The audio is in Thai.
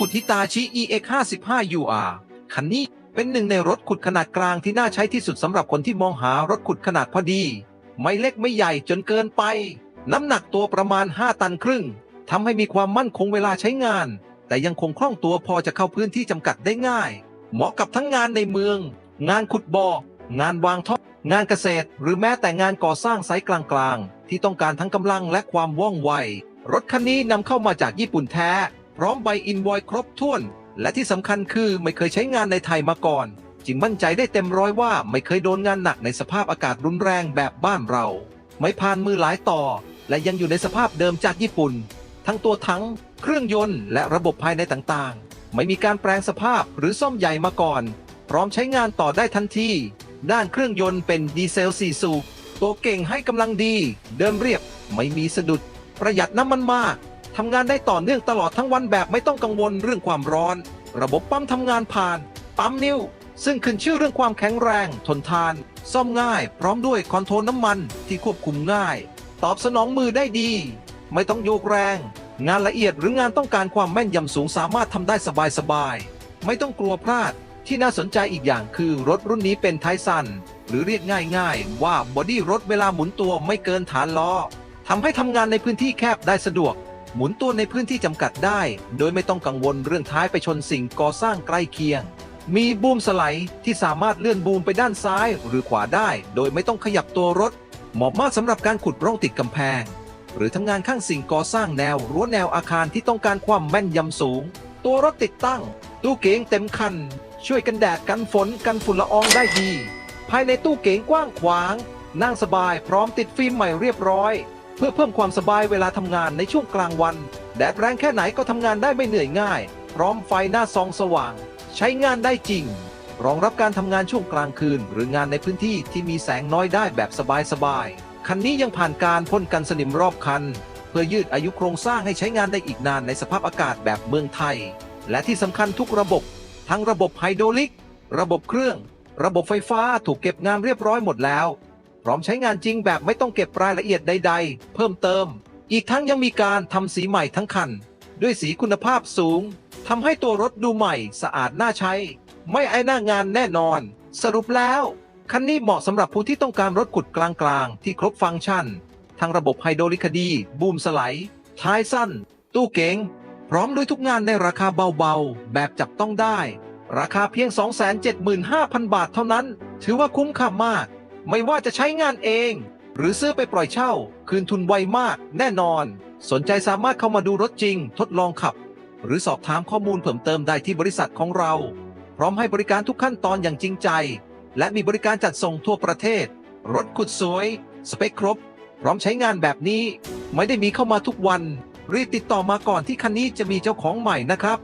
ขุดฮิตาชิ EX 55 UR คันนี้เป็นหนึ่งในรถขุดขนาดกลางที่น่าใช้ที่สุดสำหรับคนที่มองหารถขุดขนาดพอดี ไม่เล็กไม่ใหญ่จนเกินไป น้ำหนักตัวประมาณ 5 ตันครึ่งทำให้มีความมั่นคงเวลาใช้งาน แต่ยังคงคล่องตัวพอจะเข้าพื้นที่จำกัดได้ง่าย เหมาะกับทั้งงานในเมือง งานขุดบ่องานวางท่องานเกษตร หรือแม้แต่งานก่อสร้างไซส์กลางๆ ที่ต้องการทั้งกำลังและความว่องไว รถคันนี้นำเข้ามาจากญี่ปุ่นแท้ พร้อมใบอินวอยครบถ้วน และที่สำคัญคือไม่เคยใช้งานในไทยมาก่อน จึงมั่นใจได้เต็มร้อยว่าไม่เคยโดนงานหนักในสภาพอากาศรุนแรงแบบบ้านเรา ไม่ผ่านมือหลายต่อ และยังอยู่ในสภาพเดิมจากญี่ปุ่น ทั้งตัวถังเครื่องยนต์และระบบภายในต่างๆ ไม่มีการแปลงสภาพหรือซ่อมใหญ่มาก่อน พร้อมใช้งานต่อได้ทันทีด้านเครื่องยนต์เป็นดีเซล4สูบตัวเก่งให้กำลังดี เดินเรียบไม่มีสะดุด ประหยัดน้ำมันมาก ทำงานได้ต่อเนื่องตลอดทั้งวันแบบไม่ต้องกังวลเรื่องความร้อน ระบบปั๊มทำงานผ่านปั๊มนิ้ว ซึ่งขึ้นชื่อเรื่องความแข็งแรง ทนทาน ซ่อมง่าย พร้อมด้วยคอนโทรลน้ำมันที่ควบคุมง่าย ตอบสนองมือได้ดี ไม่ต้องโยกแรง งานละเอียดหรืองานต้องการความแม่นยำสูงสามารถทำได้สบายๆไม่ต้องกลัวพลาดที่น่าสนใจอีกอย่างคือรถรุ่นนี้เป็นไทสันหรือเรียกง่ายๆ ว่าบอดี้รถเวลาหมุนตัวไม่เกินฐานล้อทำให้ทำงานในพื้นที่แคบได้สะดวก หมุนตัวในพื้นที่จำกัดได้ โดยไม่ต้องกังวลเรื่องท้ายไปชนสิ่งก่อสร้างใกล้เคียง มีบูมสไลด์ที่สามารถเลื่อนบูมไปด้านซ้ายหรือขวาได้ โดยไม่ต้องขยับตัวรถ เหมาะมากสำหรับการขุดร่องติดกำแพง หรือทำงานข้างสิ่งก่อสร้างแนวรั้วแนวอาคารที่ต้องการความแม่นยำสูง ตัวรถติดตั้ง ตู้เก๋งเต็มคัน ช่วยกันแดดกันฝนกันฝุ่นละอองได้ดี ภายในตู้เก๋งกว้างขวาง นั่งสบายพร้อมติดฟิล์มใหม่เรียบร้อย เพื่อเพิ่มความสบายเวลาทำงานในช่วงกลางวัน แดดแรงแค่ไหนก็ทำงานได้ไม่เหนื่อยง่าย พร้อมไฟหน้าซองสว่าง ใช้งานได้จริง รองรับการทำงานช่วงกลางคืน หรืองานในพื้นที่ที่มีแสงน้อยได้แบบสบายๆ คันนี้ยังผ่านการพ่นกันสนิมรอบคัน เพื่อยืดอายุโครงสร้างให้ใช้งานได้อีกนานในสภาพอากาศแบบเมืองไทย และที่สำคัญทุกระบบ ทั้งระบบไฮโดรลิก ระบบเครื่อง ระบบไฟฟ้าถูกเก็บงานเรียบร้อยหมดแล้ว พร้อมใช้งานจริงแบบไม่ต้องเก็บรายละเอียดใด ๆ เพิ่มเติม อีกทั้งยังมีการทำสีใหม่ทั้งคัน ด้วยสีคุณภาพสูงทำให้ตัวรถดูใหม่สะอาดน่าใช้ ไม่ไอ้หน้างานแน่นอน สรุปแล้ว คันนี้เหมาะสำหรับผู้ที่ต้องการรถขุดกลางๆ ที่ครบฟังก์ชัน ทั้งระบบไฮโดรลิกดี บูมสไลด์ท้ายสั้น ตู้เก๋งพร้อมด้วยทุกงานในราคาเบาๆ แบบจับต้องได้ ราคาเพียง 275,000 บาทเท่านั้น ถือว่าคุ้มค่ามาก ไม่ว่าจะใช้งานเอง หรือซื้อไปปล่อยเช่า คืนทุนไวมาก แน่นอน สนใจสามารถเข้ามาดูรถจริง ทดลองขับ หรือสอบถามข้อมูลเพิ่มเติมได้ที่บริษัทของเรา พร้อมให้บริการทุกขั้นตอนอย่างจริงใจ และมีบริการจัดส่งทั่วประเทศ รถขุดสวย สเปคครบ พร้อมใช้งานแบบนี้ ไม่ได้มีเข้ามาทุกวัน รีบติดต่อมาก่อนที่คันนี้จะมีเจ้าของใหม่นะครับ